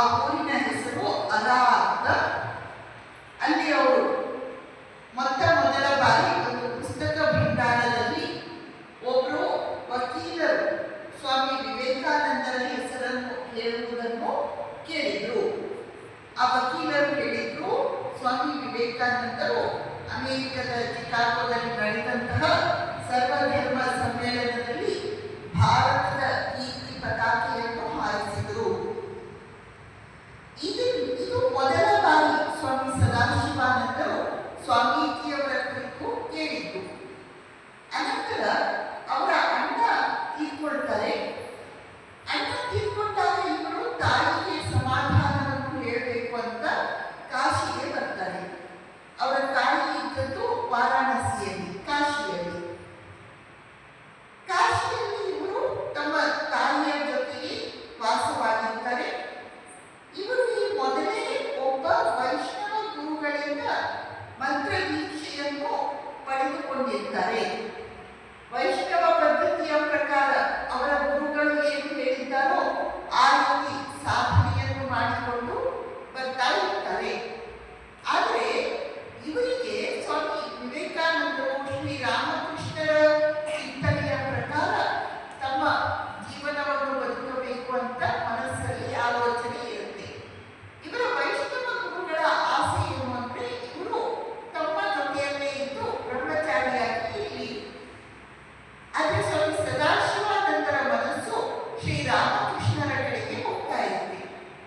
ಆ ಊರಿನ ಹೆಸರು ಅರಾ ಅಲ್ಲಿ ಅವರು ಮೊತ್ತ ಮೊದಲ ಬಾರಿ ಒಂದು ಪುಸ್ತಕ ಭಂಡಾರದಲ್ಲಿ ಒಬ್ಬರು ವಕೀಲರು ಸ್ವಾಮಿ ವಿವೇಕಾನಂದರ ಹೆಸರನ್ನು ಹೇಳುವುದನ್ನು ಕೇಳಿದರು. ಆ ವಕೀಲರು ಹೇಳಿದ್ರು, ಸ್ವಾಮಿ ವಿವೇಕಾನಂದರು ಅಮೆರಿಕದ ಚಿಕಾಗೋದಲ್ಲಿ ನಡೆದಂತಹ ಸರ್ವಧರ್ಮ ಸಮ್ಮೇಳನದಲ್ಲಿ ಭಾರತದ ಈ ಪತಾಕೆಯನ್ನು ಹಾರಿಸಿದರು. família ಮಾಡಿಕೊಂಡಿರ್ತಾರೆ ವೈಷ್ಣವ ಪದ್ಧತಿಯ ಪ್ರಕಾರ ಅವರ ಗುರುಗಳು ಏನು ಹೇಳಿದ್ದಾರೋ ಆ ರೀತಿ ಸಾಧನೆಯನ್ನು ಮಾಡಿಕೊಂಡು ಬರ್ತಾ ಇರ್ತಾರೆ.